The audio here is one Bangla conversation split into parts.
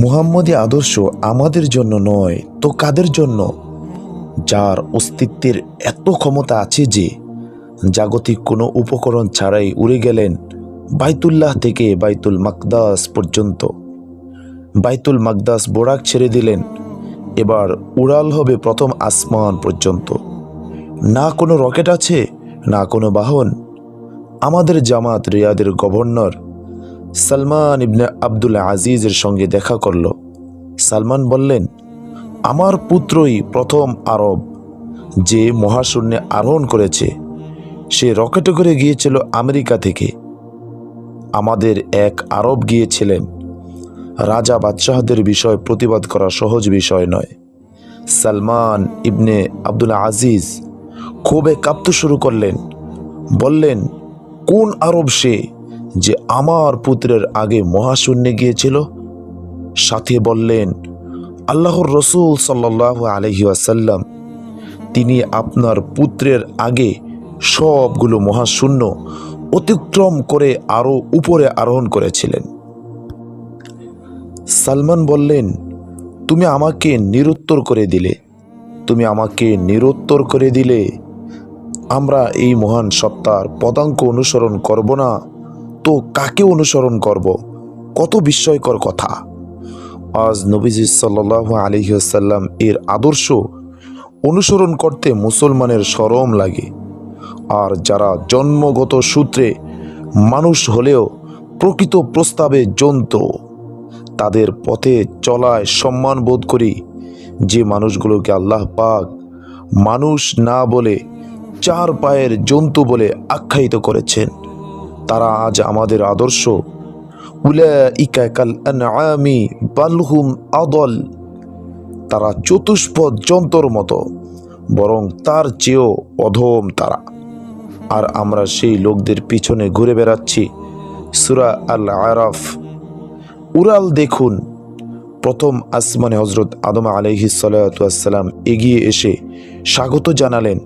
মুহাম্মদী আদর্শ আমাদের জন্য নয়, তো কাদের জন্য? যার অস্তিত্বের এত ক্ষমতা আছে যে জাগতিক কোনো উপকরণ ছাড়াই উড়ে গেলেন বাইতুল্লাহ থেকে বাইতুল মাকদাস পর্যন্ত। বাইতুল মাকদাস বোরাক ছেড়ে দিলেন, এবার উড়াল হবে প্রথম আসমান পর্যন্ত। না কোনো রকেট আছে, না কোনো বাহন। আমাদের জামাত রিয়াদের গভর্নর সালমান ইবনে আব্দুল আজিজের সঙ্গে দেখা করল। সালমান বললেন, আমার পুত্রই প্রথম আরব, যে মহাশূন্যে আরোহণ করেছে। সে রকেটে করে গিয়েছিল আমেরিকা থেকে। আমাদের এক আরব গিয়েছিলেন। রাজা বাদশাহদের বিষয় প্রতিবাদ করা সহজ বিষয় নয়। সালমান ইবনে আব্দুল আজিজ ক্ষোভে কাঁপতে শুরু করলেন। বললেন, কোন আরব সে? যে আমার পুত্রের আগে মহাশূন্যে গিয়েছিল, সাথে বললেন, আল্লাহর রসুল সাল্লাহ আলহি আসাল্লাম তিনি আপনার পুত্রের আগে সবগুলো মহাশূন্য অতিক্রম করে আরও উপরে আরোহণ করেছিলেন। সালমান বললেন, তুমি আমাকে নিরুত্তর করে দিলে, তুমি আমাকে নিরুত্তর করে দিলে। আমরা এই মহান সত্তার পদাঙ্ক অনুসরণ করব না। তো কাকে অনুসরণ করব? কত বিস্ময়কর কথা। আজ নবীজি সাল্লাহ আলহিহাসাল্লাম এর আদর্শ অনুসরণ করতে মুসলমানের সরম লাগে। আর যারা জন্মগত সূত্রে মানুষ হলেও প্রকৃত প্রস্তাবে জন্তু, তাদের পথে চলায় সম্মান বোধ করি যে মানুষগুলোকে আল্লাহ পাক মানুষ না বলে চার পায়ের জন্তু বলে আখ্যায়িত করেছেন। তারা আজ আমাদের আদর্শ। বালহুম আদল। তারা চতুষ্পদ যন্ত্রর মতো, বরং তার চেয়েও অধম তারা। আর আমরা সেই লোকদের পিছনে ঘুরে বেড়াচ্ছি। সুরা আল আরাফ উড়াল দেখুন। প্রথম আসমানে হজরত আদম আলহি সালাম এগিয়ে এসে স্বাগত জানালেন।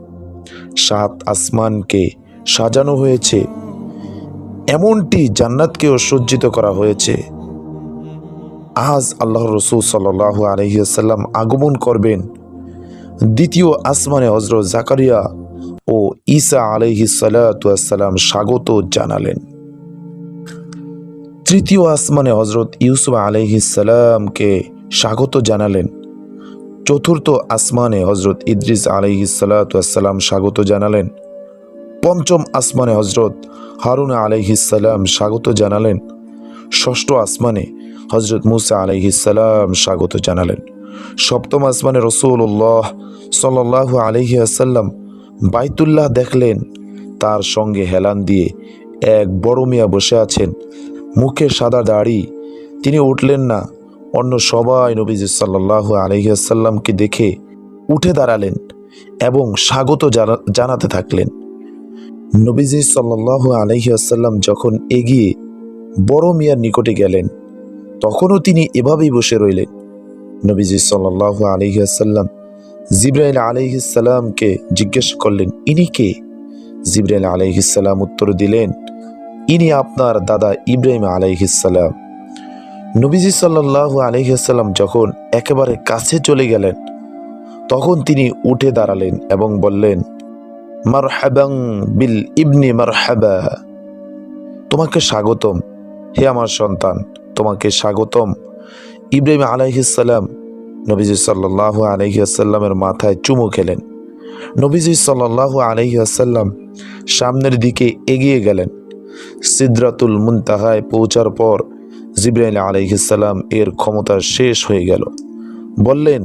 সাত আসমানকে সাজানো হয়েছে। এমনটি জান্নাতকেও সজ্জিত করা হয়েছে। আজ আল্লাহ রসুল সাল্লাহ আলহিসাল্লাম আগমন করবেন দ্বিতীয় আসমানে হজরত জাকারিয়া ও ঈসা আলহি সালাম স্বাগত জানালেন। তৃতীয় আসমানে হজরত ইউসুফ আলহিসাল্লামকে স্বাগত জানালেন। চতুর্থ আসমানে হজরত ইদ্রিস আলহিসাল্লাম স্বাগত জানালেন। পঞ্চম আসমানে হজরত হারুন আলহিসাল্লাম স্বাগত জানালেন। ষষ্ঠ আসমানে হজরত মুসা আলহিসাল্লাম স্বাগত জানালেন। সপ্তম আসমানে রসুল্লাহ সাল্লাহ আলহি আসাল্লাম বাইতুল্লাহ দেখলেন, তার সঙ্গে হেলান দিয়ে এক বড় মিয়া বসে আছেন। মুখে সাদা দাড়ি, তিনি উঠলেন না, অন্য সবাই নবীজি সাল্লাহ আলহিয়াসাল্লামকে দেখে উঠে দাঁড়ালেন এবং স্বাগত জানা- জানাতে থাকলেন। নবীজি সাল্লাহ আলহিয়াসাল্লাম যখন এগিয়ে বড় মিয়ার নিকটে গেলেন, তখনও তিনি এভাবেই বসে রইলেন। নবীজি সাল্লাহ আলহিয়াসাল্লাম জিব্রাইল আলহিসাল্লামকে জিজ্ঞেস করলেন, ইনি কে? জিব্রাইল আলহিসাল্লাম উত্তর দিলেন, ইনি আপনার দাদা ইব্রাহিম আলাইহিসাল্লাম নবীজি সাল্লাহ আলহিহাল্লাম যখন একেবারে কাছে চলে গেলেন, তখন তিনি উঠে দাঁড়ালেন এবং বললেন মারহাবাং বিল ইবনি মারহাবা। তোমাকে স্বাগতম, হে আমার সন্তান, তোমাকে স্বাগতম। ইব্রাহিম আলাইহিসাল্লাম নবীজি সাল্লাহ আলহিহাসাল্লামের মাথায় চুমু খেলেন। নবীজি সাল্লাহ আলহিহাসাল্লাম সামনের দিকে এগিয়ে গেলেন। সিদ্রাতুল মুনতাহায় পৌঁছার পর জিব্রাইল আলাইহিসাল্লাম এর ক্ষমতা শেষ হয়ে গেল। বললেন,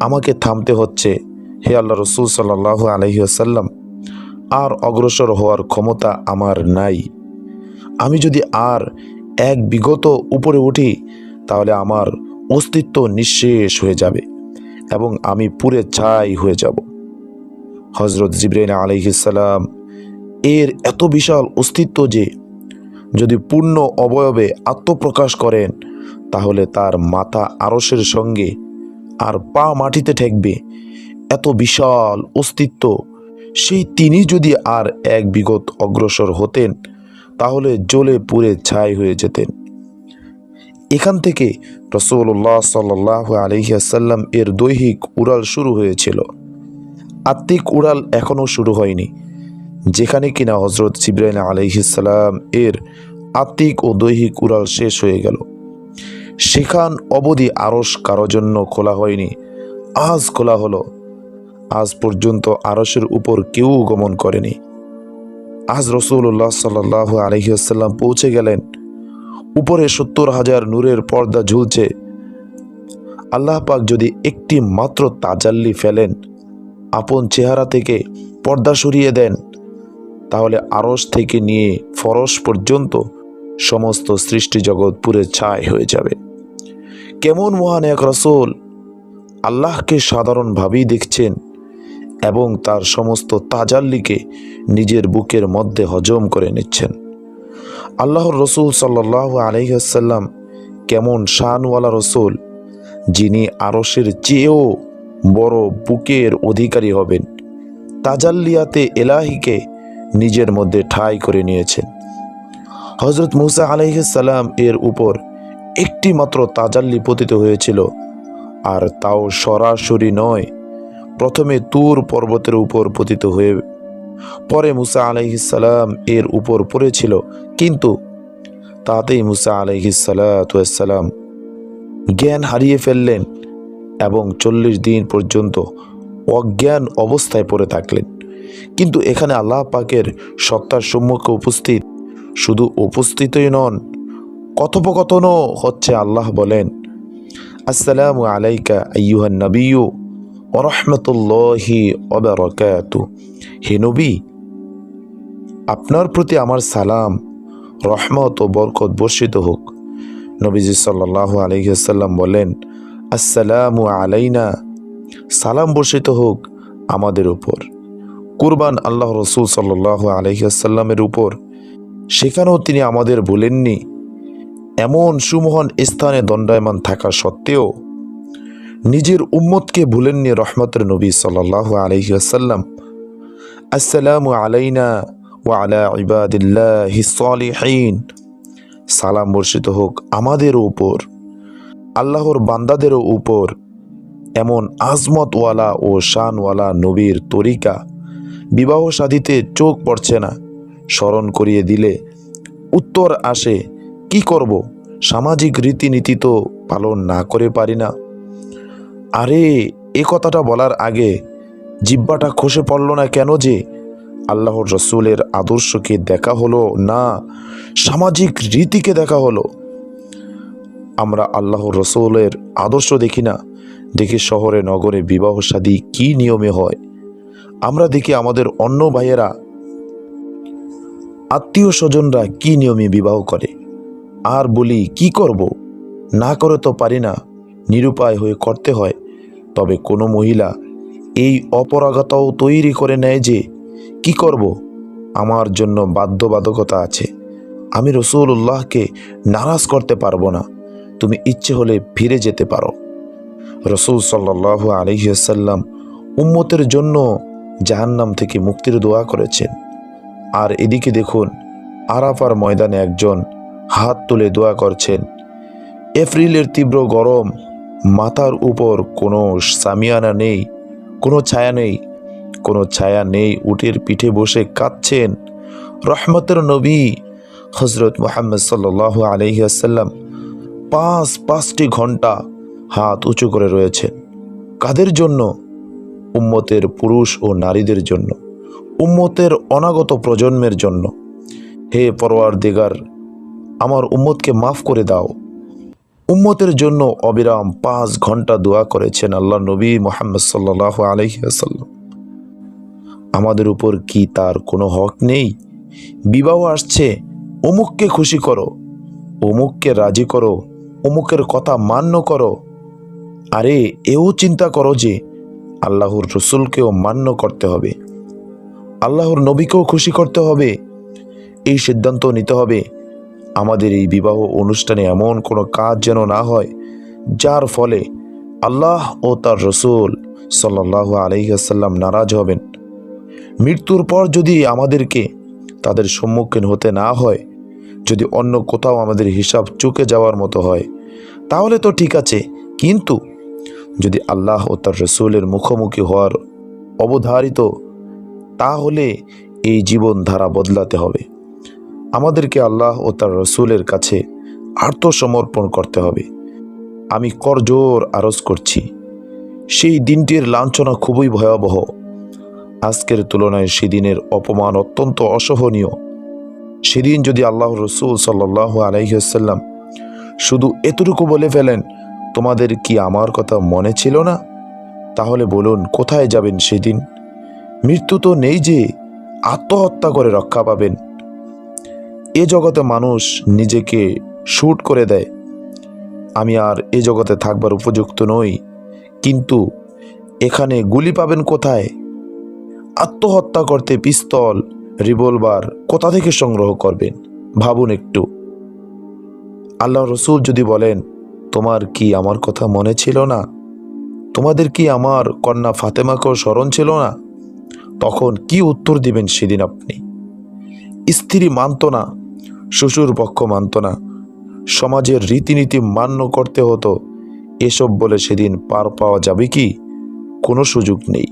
আমাকে থামতে হচ্ছে, হে আল্লাহ রসুল সাল্লাহ আলহিহাসাল্লাম আর অগ্রসর হওয়ার ক্ষমতা আমার নাই। আমি যদি আর এক বিগত উপরে উঠি, তাহলে আমার অস্তিত্ব নিঃশেষ হয়ে যাবে এবং আমি পুরে ছাই হয়ে যাব। হজরত জিব্রাইল আলহিসাল্লাম এর এত বিশাল অস্তিত্ব যে, যদি পূর্ণ অবয়বে আত্মপ্রকাশ করেন, তাহলে তার মাথা আরসের সঙ্গে আর পা মাটিতে ঠেকবে। এত বিশাল অস্তিত্ব সেই তিনি যদি আর এক বিগত অগ্রসর হতেন, তাহলে জ্বলে পুড়ে ছাই হয়ে যেতেন। এখান থেকে রসুল্লাহ সাল্লাহ আলহিয়াসাল্লাম এর দৈহিক উড়াল শুরু হয়েছিল। আত্মিক উড়াল এখনও শুরু হয়নি, যেখানে কিনা হজরত জিব্রাইল আলহিসাল্লাম এর আত্মিক ও দৈহিক উড়াল শেষ হয়ে গেল। সেখান অবধি আরস কারও জন্য খোলা হয়নি, আজ খোলা হলো। আজ পর্যন্ত আরসের উপর কেউ গমন করেনি। আজ রসুল্লাহ সাল্লাহ আলহিহাসাল্লাম পৌঁছে গেলেন। উপরে সত্তর হাজার নূরের পর্দা ঝুলছে। আল্লাহ পাক যদি একটি মাত্র তাজাল্লি ফেলেন, আপন চেহারা থেকে পর্দা সরিয়ে দেন, তাহলে আরস থেকে নিয়ে ফরস পর্যন্ত সমস্ত সৃষ্টি জগৎ পুরে ছাই হয়ে যাবে। কেমন মহান এক রসুল! আল্লাহকে সাধারণভাবেই দেখছেন। এবং তার সমস্ত তাজাল্লিকে নিজের বুকের মধ্যে হজম করে নিচ্ছেন। আল্লাহর রসুল সাল্লাহ আলহিহাসাল্লাম কেমন শানওয়ালা রসুল, যিনি আরসের চেয়েও বড় বুকের অধিকারী হবেন, তাজাল্লিয়াতে এলাহিকে নিজের মধ্যে ঠাঁই করে নিয়েছেন। হজরত মুসা আলাইসাল্লাম এর উপর একটি মাত্র তাজাল্লি পতিত হয়েছিল, আর তাও সরাসরি নয় প্রথমে তুর পর্বতের উপর পতিত হয়ে, পরে মুসা আলাইহিসাল্লাম এর উপর পড়েছিল। কিন্তু তাতেই মুসা আলাইহিসাল্লাম জ্ঞান হারিয়ে ফেললেন এবং চল্লিশ দিন পর্যন্ত অজ্ঞান অবস্থায় পড়ে থাকলেন। কিন্তু এখানে আল্লাহ পাকের সত্তার সম্মুখে উপস্থিত শুধু উপস্থিতই নন, কথোপকথনও হচ্ছে আল্লাহ বলেন, আসসালামু আলাইকা আইয়ুহান নবিয়ু ওরহমতুল্লাহি অবরকাতু হে নবী, আপনার প্রতি আমার সালাম, রহমত ও বরকত বর্ষিত হোক। নবীজি সাল্লাহ আলহিহাল্লাম বলেন, আসসালামু আলাইনা। সালাম বর্ষিত হোক আমাদের উপর। কুরবান আল্লাহ রসুল সাল্লাহ আলহিহাল্লামের উপর। সেখানেও তিনি আমাদের বলেননি, এমন সুমহান স্থানে দণ্ডায়মান থাকা সত্ত্বেও নিজের উম্মতকে ভুলেননি রহমতের নবী সাল্লাহ আলহিহাসাল্লাম আসসালামু আলাইনা ওয়া আলা ইবাদিল্লাহি সালিহিন। সালাম বর্ষিত হোক আমাদের উপর, আল্লাহর বান্দাদেরও উপর, এমন আজমতওয়ালা ও শানওয়ালা নবীর তরিকা বিবাহ সাধিতে চোখ পড়ছে না। স্মরণ করিয়ে দিলে উত্তর আসে, কি করব? সামাজিক রীতিনীতি তো পালন না করে পারি না। আরে, এ কথাটা বলার আগে জিব্বাটা খসে পড়ল না কেন যে আল্লাহর রসুলের আদর্শকে দেখা হলো না, সামাজিক রীতিকে দেখা হলো? আমরা আল্লাহর রসুলের আদর্শ দেখি না, দেখি শহরে, নগরে বিবাহ শাদী কি নিয়মে হয়? আমরা দেখি আমাদের অন্য ভাইয়েরা আত্মীয় স্বজনরা কি নিয়মে বিবাহ করে? আর বলি, কি করব? না করে তো পারি না, নিরুপায় হয়ে করতে হয়। তবে কোনো মহিলা এই অপরাগতাও তৈরি করে নেয় যে, কি করব? আমার জন্য বাধ্যবাধকতা আছে। আমি রসুল্লাহকে নারাজ করতে পারব না। তুমি ইচ্ছে হলে ফিরে যেতে পারো। রসুল সাল্লাহ আলহিসাল্লাম উম্মতের জন্য জাহান্নাম থেকে মুক্তির দোয়া করেছেন। আর এদিকে দেখুন, আরাফার ময়দানে একজন হাত তুলে দোয়া করছেন। এপ্রিলের তীব্র গরম মাথার উপর কোনো সামিয়ানা নেই, কোনো ছায়া নেই, কোনো ছায়া নেই। উটের পিঠে বসে কাঁদছেন রহমতের নবী হজরত মোহাম্মদ সাল্লাহ আলহিয়াসাল্লাম পাঁচ, পাঁচটি ঘণ্টা হাত উঁচু করে রয়েছেন। কাদের জন্য? উম্মতের পুরুষ ও নারীদের জন্য। উম্মতের অনাগত প্রজন্মের জন্য। হে পরোয়ার দিগার আমার উম্মতকে মাফ করে দাও। উম্মতের জন্য অবিরাম পাঁচ ঘণ্টা দোয়া করেছেন আল্লাহ নবী মোহাম্মদ সাল্লাহ আলহিহাসাল্লাম আমাদের উপর কি তার কোনো হক নেই? বিবাহ আসছে, অমুককে খুশি করো, অমুককে রাজি করো, অমুকের কথা মান্য করো। আরে, এও চিন্তা করো যে আল্লাহর রসুলকেও মান্য করতে হবে, আল্লাহর নবীকেও খুশি করতে হবে, এই সিদ্ধান্ত নিতে হবে। আমাদের এই বিবাহ অনুষ্ঠানে এমন কোনো কাজ যেন না হয়, যার ফলে আল্লাহ ও তার রসুল সাল্লাহ আলহিহাসাল্লাম নারাজ হবেন। মৃত্যুর পর যদি আমাদেরকে তাদের সম্মুখীন হতে না হয়, যদি অন্য কোথাও আমাদের হিসাব চুকে যাওয়ার মতো হয়, তাহলে তো ঠিক আছে, কিন্তু যদি আল্লাহ ও তার রসুলের মুখোমুখি হওয়ার অবধারিত, তাহলে এই জীবন ধারা বদলাতে হবে। আমাদেরকে আল্লাহ ও তার রসুলের কাছে আত্মসমর্পণ করতে হবে। আমি করজোর আরজ করছি। সেই দিনটির লাঞ্ছনা খুবই ভয়াবহ। আজকের তুলনায় সেদিনের অপমান অত্যন্ত অসহনীয়। সেদিন যদি আল্লাহ রসুল সাল্লাহ আলাইসাল্লাম শুধু এতটুকু বলে ফেলেন, তোমাদের কি আমার কথা মনে ছিল না? তাহলে বলুন, কোথায় যাবেন সেদিন? মৃত্যু তো নেই যে, আত্মহত্যা করে রক্ষা পাবেন। এ জগতে মানুষ নিজেকে শুট করে দেয়। আমি আর এ জগতে থাকবার উপযুক্ত নই, কিন্তু এখানে গুলি পাবেন কোথায়? আত্মহত্যা করতে পিস্তল, রিভলভার কোথা থেকে সংগ্রহ করবেন? ভাবুন একটু। আল্লাহ রসুল যদি বলেন, তোমার কি আমার কথা মনে ছিল না? তোমাদের কি আমার কন্যা ফাতেমাকেও স্মরণ ছিল না? তখন কি উত্তর দিবেন সেদিন আপনি? স্ত্রী মানত না শ্বশুর পক্ষ মানত না। সমাজের রীতিনীতি মান্য করতে হতো। এসব বলে সেদিন পার পাওয়া যাবে কি? কোনো সুযোগ নেই।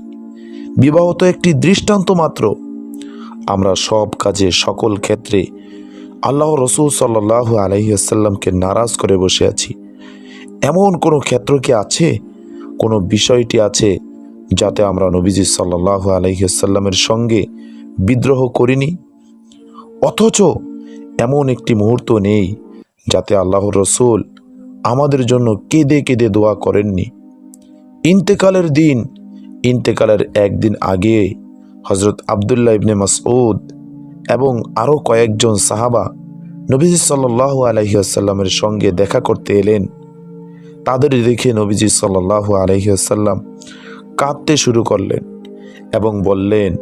বিবাহ তো একটি দৃষ্টান্ত মাত্র। আমরা সব কাজে সকল ক্ষেত্রে আল্লাহ রসুল সাল্লাহ আলহিহাসাল্লামকে নারাজ করে বসে আছি। এমন কোনো ক্ষেত্র কি আছে? কোনো বিষয়টি আছে যাতে আমরা নবীজি সাল্লাহ আলহিহাসাল্লামের সঙ্গে বিদ্রোহ করিনি? অথচ এমন একটি মুহূর্ত নেই যাতে আল্লাহ রসুল আমাদের জন্য কেঁদে কেঁদে দোয়া করেননি। ইন্তেকালের দিন, ইন্তেকালের একদিন আগে হজরত আবদুল্লাহ ইবনে মাসউদ এবং আরও কয়েকজন সাহাবা নবীজি সাল্লাহ আলহিহাসাল্লামের সঙ্গে দেখা করতে এলেন। তাদের দেখে নবীজি সাল্লাহ আলহিহাসাল্লাম কাঁদতে শুরু করলেন এবং বললেন,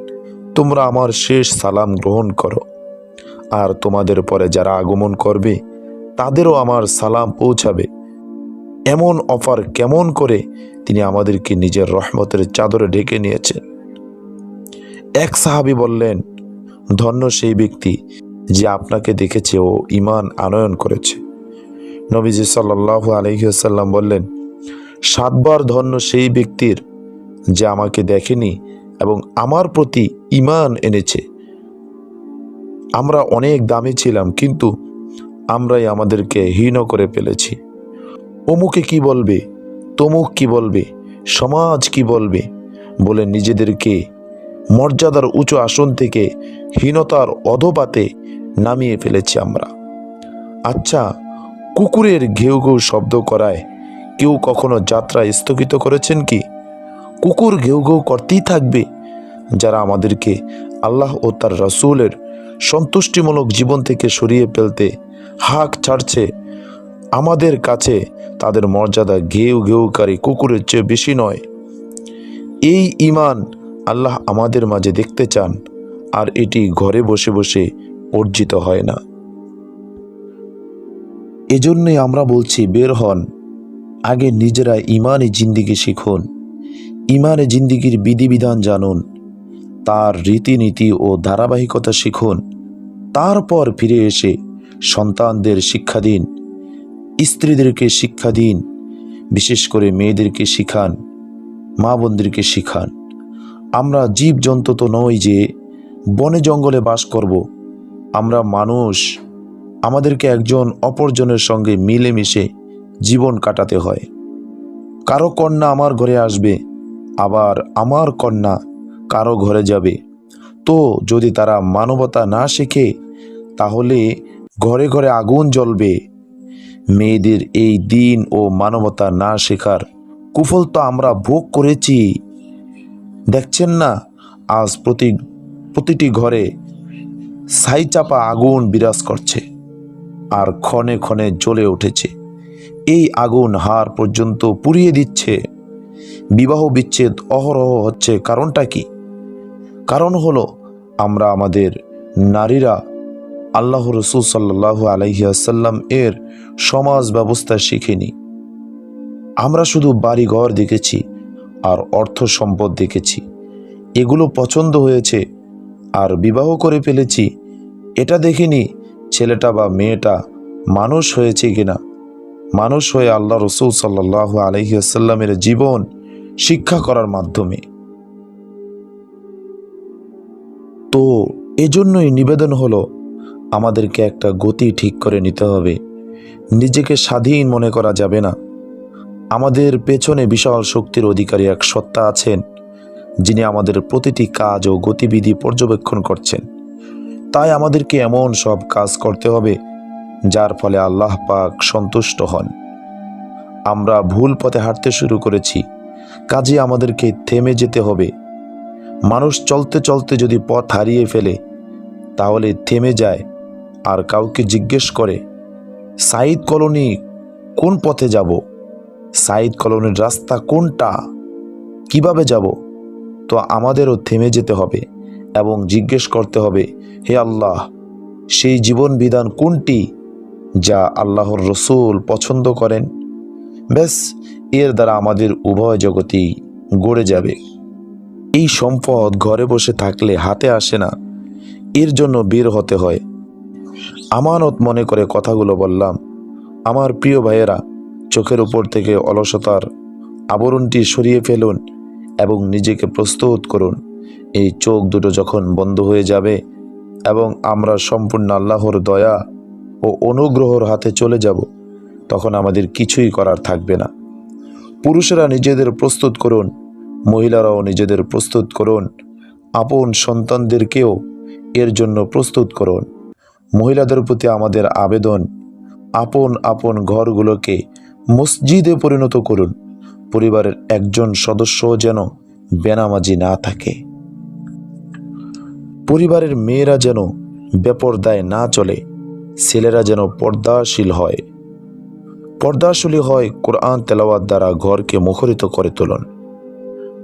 তোমরা আমার শেষ সালাম গ্রহণ করো। আর তোমাদের পরে যারা আগমন করবে, তাদেরও আমার সালাম পৌঁছাবে। এমন অফার কেমন করে তিনি আমাদেরকে নিজের রহমতের চাদরে ঢেকে নিয়েছেন। এক সাহাবি বললেন, ধন্য সেই ব্যক্তি যে আপনাকে দেখেছে ও ইমান আনয়ন করেছে। নবীজি সাল্লাহ আলহিহাসাল্লাম বললেন, সাতবার ধন্য সেই ব্যক্তির যে আমাকে দেখেনি এবং আমার প্রতি ইমান এনেছে। আমরা অনেক দামি ছিলাম, কিন্তু আমরাই আমাদেরকে হীন করে ফেলেছি। অমুকে কি বলবে? তমুক কি বলবে? সমাজ কি বলবে? বলে নিজেদেরকে মর্যাদার উঁচু আসন থেকে হীনতার অধপাতে নামিয়ে ফেলেছি আমরা। আচ্ছা কুকুরের ঘেউ ঘেউ শব্দ করায় কেউ কখনো যাত্রা স্থগিত করেছেন কি? কুকুর ঘেউ ঘেউ করতেই থাকবে? যারা আমাদেরকে আল্লাহ ও তার রসুলের সন্তুষ্টিমূলক জীবন থেকে সরিয়ে ফেলতে হাক ছাড়ছে। আমাদের কাছে তাদের মর্যাদা ঘেউ ঘেউকারী, কুকুরের চেয়ে বেশি নয়। এই ইমান আল্লাহ আমাদের মাঝে দেখতে চান, আর এটি ঘরে বসে বসে অর্জিত হয় না। এজন্যই আমরা বলছি, বের হন। আগে নিজেরা ইমানে জিন্দিগি শিখুন। ইমানে জিন্দিগির বিধিবিধান জানুন। তার রীতিনীতি ও ধারাবাহিকতা শিখুন। তারপর ফিরে এসে সন্তানদের শিক্ষা দিন, স্ত্রীদেরকে শিক্ষা দিন, বিশেষ করে মেয়েদেরকে শিখান মা বোনদেরকে শিখান। আমরা জীবজন্তু তো নই যে বনে জঙ্গলে বাস করব। আমরা মানুষ, আমাদেরকে একজন অপরজনের সঙ্গে মিলেমিশে জীবন কাটাতে হয়। কারও কন্যা আমার ঘরে আসবে, আবার আমার কন্যা কারও ঘরে যাবে। তো যদি তারা মানবতা না শেখে, তাহলে ঘরে ঘরে আগুন জ্বলবে। মেয়েদের এই দিন ও মানবতা না শেখার কুফল তো আমরা ভোগ করেছি। দেখছেন না, আজ প্রতি, প্রতিটি ঘরে ছাইচাপা আগুন বিরাজ করছে আর ক্ষণে ক্ষণে জ্বলে উঠেছে। এই আগুন হার পর্যন্ত পুড়িয়ে দিচ্ছে। বিবাহ বিচ্ছেদ অহরহ হচ্ছে কারণটা কি? কারণ হলো, আমরা আমাদের নারীরা আল্লাহ রসুল সাল্লাহ আলহিয়াসাল্লাম এর সমাজ ব্যবস্থা শিখিনি। আমরা শুধু বাড়ি ঘর দেখেছি আর অর্থ সম্পদ দেখেছি। এগুলো পছন্দ হয়েছে আর বিবাহ করে ফেলেছি। এটা দেখিনি ছেলেটা বা মেয়েটা মানুষ হয়েছে কিনা। মানুষ হয়ে আল্লাহ রসুল সাল্লাহ আলহিহাসাল্লামের জীবন শিক্ষা করার মাধ্যমে। তো এজন্যই নিবেদন হলো, আমাদেরকে একটা গতি ঠিক করে নিতে হবে। নিজেকে স্বাধীন মনে করা যাবে না। আমাদের পেছনে বিশাল শক্তির অধিকারী এক সত্তা আছেন, যিনি আমাদের প্রতিটি কাজ ও গতিবিধি পর্যবেক্ষণ করছেন। তাই আমাদেরকে এমন সব কাজ করতে হবে, যার ফলে আল্লাহ পাক সন্তুষ্ট হন। আমরা ভুল পথে হাঁটতে শুরু করেছি, কাজে আমাদেরকে থেমে যেতে হবে। মানুষ চলতে চলতে যদি পথ হারিয়ে ফেলে, তাহলে থেমে যায় আর কাউকে জিজ্ঞেস করে সাইদ কলোনি কোন পথে যাব? সাইদ কলোনির রাস্তা কোনটা? কীভাবে যাব? তো আমাদেরও থেমে যেতে হবে এবং জিজ্ঞেস করতে হবে, হে আল্লাহ, সেই জীবন বিধান কোনটি যা আল্লাহর রসুল পছন্দ করেন? ব্যাস, এর দ্বারা আমাদের উভয় জগতেই গড়ে যাবে। এই সম্পদ ঘরে বসে থাকলে হাতে আসে না। এর জন্য বের হতে হয়। আমানত মনে করে কথাগুলো বললাম। আমার প্রিয় ভাইয়েরা, চোখের উপর থেকে অলসতার আবরণটি সরিয়ে ফেলুন এবং নিজেকে প্রস্তুত করুন। এই চোখ দুটো যখন বন্ধ হয়ে যাবে এবং আমরা সম্পূর্ণ আল্লাহর দয়া ও অনুগ্রহর হাতে চলে যাব, তখন আমাদের কিছুই করার থাকবে না। পুরুষেরা নিজেদের প্রস্তুত করুন মহিলারাও নিজেদের প্রস্তুত করুন। আপন সন্তানদেরকেও এর জন্য প্রস্তুত করুন। মহিলাদের প্রতি আমাদের আবেদন, আপন আপন ঘরগুলোকে মসজিদে পরিণত করুন। পরিবারের একজন সদস্য যেন বেনামাজি না থাকে। পরিবারের মেয়েরা যেন বেপরদায় না চলে, ছেলেরা যেন পর্দাশীল হয়। পর্দাশীলী হয় কোরআন তেলাওয়াত দ্বারা ঘরকে মুখরিত করে তুলুন।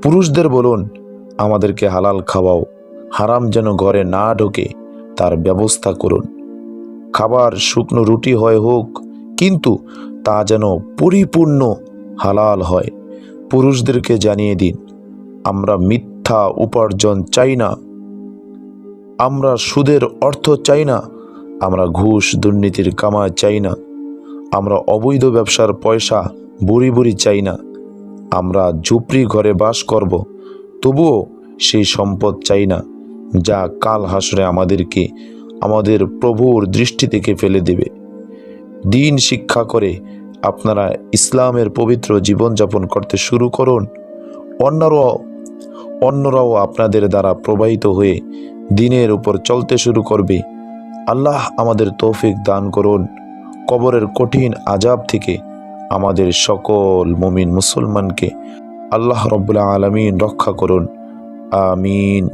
পুরুষদের বলুন, আমাদেরকে হালাল খাওয়াও, হারাম যেন ঘরে না ঢোকে, তার ব্যবস্থা করুন। খাবার শুকনো রুটি হয় হোক, কিন্তু তা যেন পরিপূর্ণ হালাল হয়। পুরুষদেরকে জানিয়ে দিন, আমরা মিথ্যা উপার্জন চাই না। আমরা সুদের অর্থ চাই না, আমরা ঘুষ দুর্নীতির কামায় চাই না। আমরা অবৈধ ব্যবসার পয়সা বুড়ি বুড়ি চাই না। আমরা ঝুপড়ি ঘরে বাস করব। তবুও সেই সম্পদ চাই না, যা কাল হাসরে আমাদেরকে, আমাদের প্রভুর দৃষ্টি থেকে ফেলে দেবে। দিন শিক্ষা করে আপনারা ইসলামের পবিত্র জীবনযাপন করতে শুরু করুন। অন্যরাও অন্যরাও আপনাদের দ্বারা প্রবাহিত হয়ে দিনের উপর চলতে শুরু করবে। আল্লাহ আমাদের তৌফিক দান করুন। কবরের কঠিন আজাব থেকে আমাদের সকল মুমিন মুসলমানকে আল্লাহ রব্বুল্লা আলমিন রক্ষা করুন। আমিন।